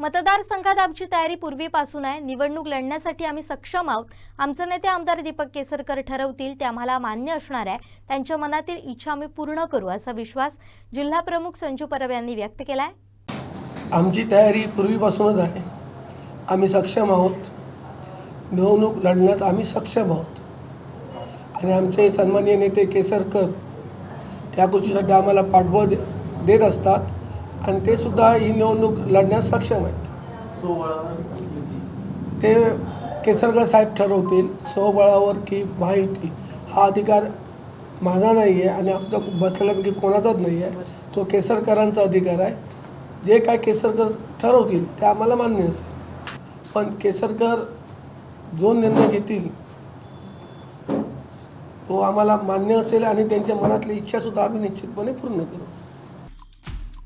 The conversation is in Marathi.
मतदारसंघात आमची तयारी पूर्वीपासून आहे. निवडणूक लढण्यासाठी आम्ही सक्षम आहोत. आमचे नेते आमदार दीपक केसरकर ठरवतील ते आम्हाला मान्य असणार आहे. त्यांच्या मनातील इच्छा आम्ही पूर्ण करू असा विश्वास जिल्हा प्रमुख संजू परब यांनी व्यक्त केला आहे आमची तयारी पूर्वीपासूनच आहे. आम्ही सक्षम आहोत. निवडणूक लढण्यास आम्ही सक्षम आहोत. आणि आमचे सन्माननीय नेते केसरकर या गोष्टीसाठी आम्हाला पाठबळ दे देत असतात. आणि ते सुद्धा ही निवडणूक लढण्यास सक्षम आहेत. ते केसरकर साहेब ठरवतील स्वबळावर की महायुती हा अधिकार माझा नाही आहे आणि आमचा बसलेल्यापैकी कोणाचाच नाही आहे तो केसरकरांचा अधिकार आहे. जे काय केसरकर ठरवतील ते आम्हाला मान्य असेल. पण केसरकर जो निर्णय घेतील तो आम्हाला मान्य असेल आणि त्यांच्या मनातली इच्छासुद्धा आम्ही निश्चितपणे पूर्ण करू.